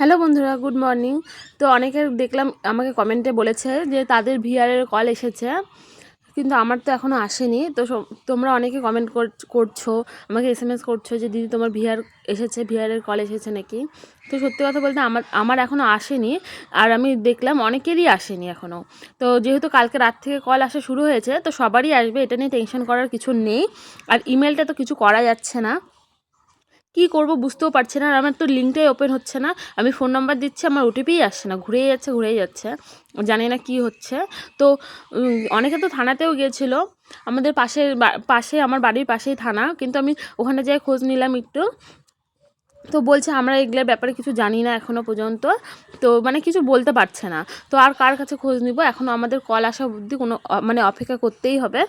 Hello বন্ধুরা, good morning. তো অনেকের দেখলাম আমাকে কমেন্টে বলেছে যে তাদের ভিআরের কল এসেছে, কিন্তু আমার তো এখনও আসেনি। তো তোমরা অনেকে কমেন্ট করছ, আমাকে এস এম এস করছ যে, দিদি, তোমার ভিআর এসেছে, ভিআরের কল এসেছে নাকি? তো সত্যি কথা বলতে আমার আমার এখনও আসেনি, আর আমি দেখলাম অনেকেরই আসেনি এখনও তো যেহেতু কালকে রাত থেকে কল আসা শুরু হয়েছে, তো সবারই আসবে, এটা নিয়ে টেনশন করার কিছু নেই। আর ইমেলটা তো কিছু করা যাচ্ছে না। কি করব বুঝতেও পারছি না আর আমার তো লিঙ্কটাই ওপেন হচ্ছে না। আমি ফোন নাম্বার দিচ্ছি, আমার ওটিপিই আসছে না, ঘুরেই যাচ্ছে ঘুরেই যাচ্ছে। জানি না কি হচ্ছে। তো অনেকে তো থানাতেও গিয়েছিল। আমাদের পাশের বা- পাশে, আমার বাড়ির পাশেই থানা, কিন্তু আমি ওখানে যাই খোঁজ নিলাম একটু। তো বলছে, আমরা এগুলোর ব্যাপারে কিছু জানি না এখনও পর্যন্ত। তো মানে কিছু বলতে পারছে না। তো আর কার কাছে খোঁজ নিব? এখনও আমাদের কল আসা অবধি কোনো মানে অপেক্ষা করতেই হবে।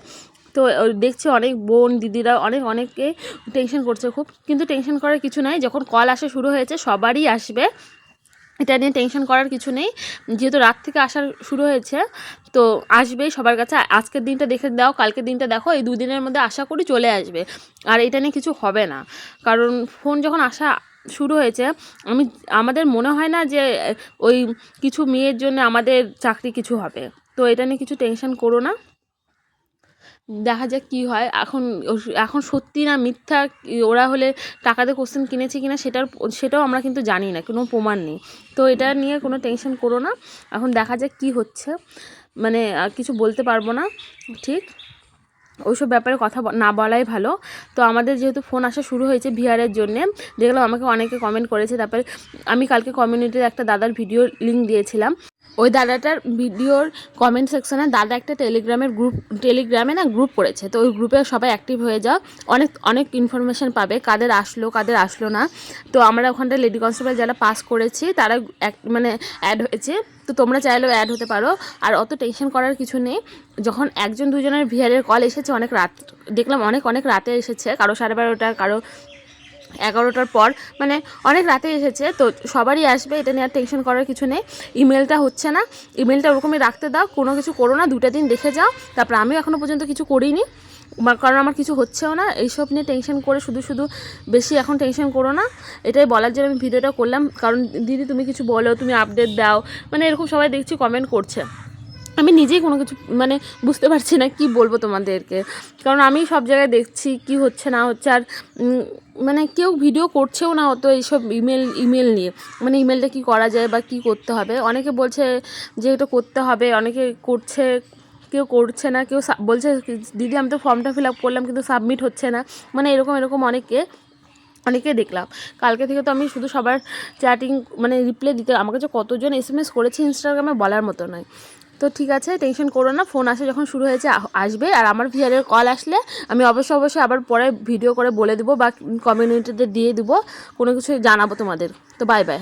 তো দেখছি অনেক বোন দিদিরা অনেক অনেকে টেনশন করছে খুব। কিন্তু টেনশন করার কিছু নাই। যখন কল আসা শুরু হয়েছে, সবারই আসবে। এটা নিয়ে টেনশন করার কিছু নেই। যেহেতু রাত থেকে আসার শুরু হয়েছে, তো আসবেই সবার কাছে। আজকের দিনটা দেখে দাও, কালকের দিনটা দেখো, এই দুদিনের মধ্যে আশা করি চলে আসবে। আর এটা নিয়ে কিছু হবে না। কারণ ফোন যখন আসা শুরু হয়েছে, আমি, আমাদের মনে হয় না যে ওই কিছু মেয়ের জন্য আমাদের চাকরি কিছু হবে। তো এটা নিয়ে কিছু টেনশন করো না। দেখা যাক কী হয়। এখন এখন সত্যি না মিথ্যা ওরা হলে টাকাতে কোশ্চেন কিনেছে কিনা সেটার সেটাও আমরা কিন্তু জানি না, কোনো প্রমাণ নেই। তো এটা নিয়ে কোনো টেনশন করো না। এখন দেখা যাক কী হচ্ছে। মানে কিছু বলতে পারব না, ঠিক? ওইসব ব্যাপারে কথা না বলাই ভালো। তো আমাদের যেহেতু ফোন আসা শুরু হয়েছে ভিআরের জন্যে, দেখলাম আমাকে অনেকে কমেন্ট করেছে। তারপরে আমি কালকে কমিউনিটির একটা দাদার ভিডিও লিঙ্ক দিয়েছিলাম। ওই দাদাটার ভিডিওর কমেন্ট সেকশনে দাদা একটা টেলিগ্রামের গ্রুপ টেলিগ্রামে না গ্রুপ করেছে। তো ওই গ্রুপে সবাই অ্যাক্টিভ হয়ে যাও। অনেক অনেক ইনফরমেশন পাবে। কাদের আসলো কাদের আসলো না। তো আমরা ওখানটা লেডি কনস্টেবল যারা পাস করেছি, তারা এক- মানে অ্যাড হয়েছে। তো তোমরা চাইলেও অ্যাড হতে পারো। আর অত টেনশন করার কিছু নেই। যখন একজন দুজনের ভিআরের কল এসেছে, অনেক রাত, দেখলাম অনেক অনেক রাতে এসেছে। কারও সাড়ে বারোটা, কারও এগারোটার পর মানে অনেক রাতে এসেছে, তো সবারই আসবে, এটা নিয়ে আর টেনশন করার কিছু নেই। ইমেলটা হচ্ছে না ইমেলটা ওরকমই রাখতে দাও, কোনো কিছু করো না দুটা দিন দেখে যাও, তারপর আমিও এখনও পর্যন্ত কিছু করিনি কারণ আমার কিছু হচ্ছেও না, এইসব নিয়ে টেনশন করে শুধু শুধু বেশি এখন টেনশন করো না, এটাই বলার জন্য আমি ভিডিওটা করলাম, কারণ দিদি তুমি কিছু বলো, তুমি আপডেট দাও মানে এরকম সবাই দেখছি কমেন্ট করছে। আমি নিজেই কোনো কিছু মানে বুঝতে পারছি না কি বলব তোমাদেরকে। কারণ আমি সব জায়গায় দেখছি কি হচ্ছে, না হচ্ছে, আর মানে কেউ ভিডিও করছেও না হতো এইসব ইমেল ইমেল নিয়ে। মানে ইমেলটা কি করা যায় বা কি করতে হবে? অনেকে বলছে যে এটা করতে হবে, অনেকে করছে, কেউ করছে না, কেউ বলছে দিদি, আমি তো ফর্মটা ফিল আপ করলাম, কিন্তু সাবমিট হচ্ছে না। মানে এরকম এরকম অনেকে অনেকে দেখলাম। কালকে থেকে তো আমি শুধু সবার চ্যাটিং মানে রিপ্লাই দিতে, আমাকে যে কতজন এস এম এস করেছে ইনস্টাগ্রামে বলার মতো নয়। তো ঠিক আছে টেনশন করো না ফোন আসা যখন শুরু হয়েছে আসবে। আর আমার ভিআরের কল আসলে আমি অবশ্যই অবশ্যই আবার পরে ভিডিও করে বলে দেবো বা কমিউনিটিতে দিয়ে দেবো। কোনো কিছু জানাব তোমাদের। তো বাই বাই